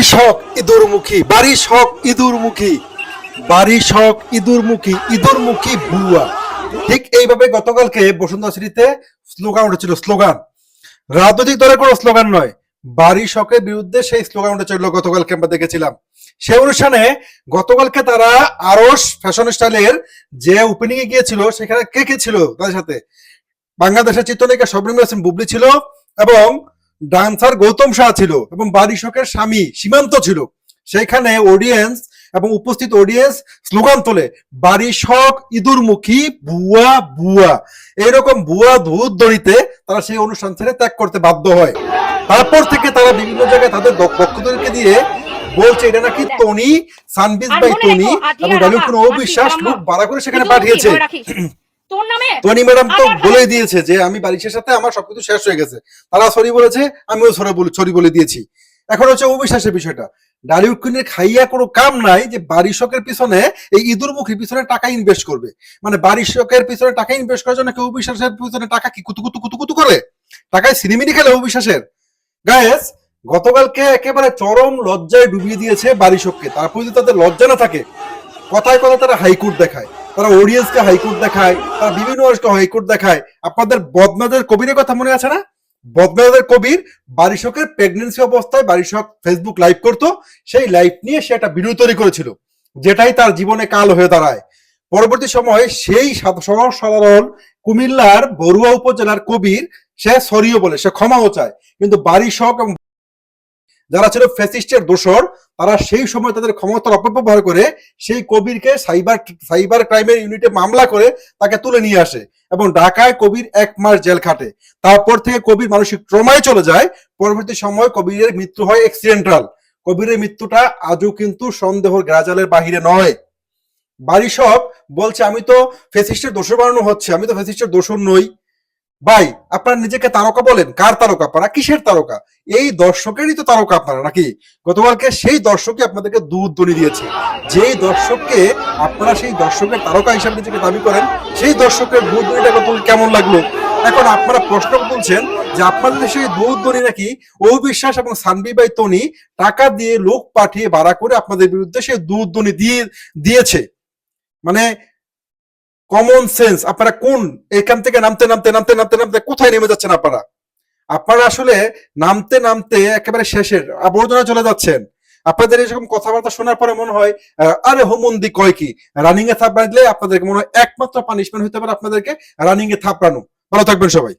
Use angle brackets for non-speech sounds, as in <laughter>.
বাড়ি শখ ইঁদুরমুখী বাড়ি শখ ইঁদুরমুখী বাড়ি শখ ইঁদুরমুখী ইঁদুরমুখী বুয়া ঠিক এইভাবে গতকালকে বসুন্ধরা সিটিতে স্লোগান উঠেছিল, স্লোগান। রাজনৈতিক দলের কোনো স্লোগান নয়। বাড়ি শখের বিরুদ্ধে সেই স্লোগান উঠেছিল গতকালকে আমরা দেখেছিলাম। সেই অনুষ্ঠানে গতকালকে তারা আরস ফ্যাশন স্টাইলের যে ওপেনিং এ গিয়েছিল, সেখানে কে কে ছিল তাদের সাথে? বাংলাদেশের চিত্রনায়িকা শবনম হাসান বুবলি ছিল এবং ডান্সার গৌতম শাহ ছিল এবং বাড়ি শখের স্বামী সীমান্ত ছিল। সেখানে অডিয়েন্স এবং উপস্থিত অডিয়েন্স স্লোগান তোলে বারিশক ইঁদুরমুখী বুয়া বুয়া। এইরকম বুয়া ধূত দড়িতে তারা সেই অনুষ্ঠান ছেড়ে ত্যাগ করতে বাধ্য হয়। তারপর থেকে তারা বিভিন্ন জায়গায় তাদের দক- বক্তদেরকে দিয়ে বলছে এটা নাকি টনি সানবিজ বাই টনি এবং ডালিউড কোনো অবিশ্বাস লোক ভাড়া করে সেখানে পাঠিয়েছে। <clears throat> টনি ম্যাডাম তো বলে দিয়েছে যে আমি বারিশের সাথে আমার সবকিছু শেষ হয়ে গেছে। তারা সরি বলেছে আমিও সরি বলে সরি বলে দিয়েছি। এখন হচ্ছে অবিশ্বাসের বিষয়টা। ডালিউড কুইনের খাইয়া কোনো কাম নাই যে বারিশকের পিছনে এই ইঁদুর মুখের পিছনে টাকা ইনভেস্ট করবে। মানে বারিশকের পিছনে টাকা ইনভেস্ট করার জন্য কেউ অবিশ্বাসের পিছনে টাকা কি কুতু কুতু কুতু কুতু করে? টাকায় সিনেমিনি খেলে অবিশ্বাসের। গায়েস গতকালকে একেবারে চরম লজ্জায় ডুবিয়ে দিয়েছে বারিশককে তারপর যদি তাদের লজ্জা না থাকে। কথায় কথা তারা হাইকোর্ট দেখায়। তারা অডিয়েন্সকে হাইকোর্ট দেখায়, তারা বিভিন্ন হাইকোর্ট দেখায়। আপনাদের বদনাদের কবিরের কথা মনে আছে না? বদনাদের কবির বারিশকের প্রেগনেন্সি অবস্থায় বারিশক ফেসবুক লাইভ করতো, সেই লাইভ নিয়ে সে একটা ভিডিও তৈরি করেছিল, যেটাই তার জীবনে কাল হয়ে দাঁড়ায়। পরবর্তী সময়ে সেই সাধারণ কুমিল্লার বরুয়া উপজেলার কবির সে সরিও বলে, সে ক্ষমাও চায়। কিন্তু বারিশক এবং যারা ছিল ফ্যাসিস্টের দোষর, তারা সেই সময় তাদের ক্ষমতার অপব্যবহার করে সেই কবিরকে সাইবার সাইবার ক্রাইমের ইউনিটে মামলা করে তাকে তুলে নিয়ে আসে এবং ঢাকায় কবির এক মাস জেল খাটে। তারপর থেকে কবির মানসিক ট্রমায় চলে যায়। পরবর্তী সময় কবিরের মৃত্যু হয় এক্সিডেন্টাল। কবিরের মৃত্যুটা আজও কিন্তু সন্দেহর গ্রাজালের বাহিরে নয়। বাড়ি সব বলছে, আমি তো ফেসিস্টের দোষর বানানো হচ্ছে, আমি তো ফেসিস্টের দোষর নই। ভাই, আপনারা নিজেকে তারকা বলেন, কার তারকা? আপনারা কিসের তারকা? এই দর্শকেরই তো তারকা আপনারা নাকি? গতকালকে সেই দর্শকই আপনাদেরকে দুধ দড়ি দিয়েছে। যেই দর্শককে আপনারা সেই দর্শকের তারকা হিসাবে নিজেকে দাবি করেন, সেই দর্শকের দুধ কত কেমন লাগল? এখন আপনারা প্রশ্ন তুলছেন যে আপনাদের সেই দুধ দড়ি নাকি অবিশ্বাস এবং সানবি বাই তনি টাকা দিয়ে লোক পাঠিয়ে ভাড়া করে আপনাদের বিরুদ্ধে সেই দুধ দড়ি দিয়ে দিয়েছে। মানে কমন সেন্স আপনারা কোন, এখান থেকে নামতে নামতে নামতে নামতে নামতে কোথায় নেমে যাচ্ছেন আপনারা? আপনারা আসলে নামতে নামতে একেবারে শেষের আবর্জনা চলে যাচ্ছেন। আপনাদের এরকম কথাবার্তা শোনার পরে মনে হয় আরে হোমন্দি কয় কি? রানিং এ থাপ বাঁধলে আপনাদেরকে মনে হয় একমাত্র পানিশমেন্ট হতে পারে আপনাদেরকে রানিং এ থাপড়ানো। ভালো থাকবেন সবাই।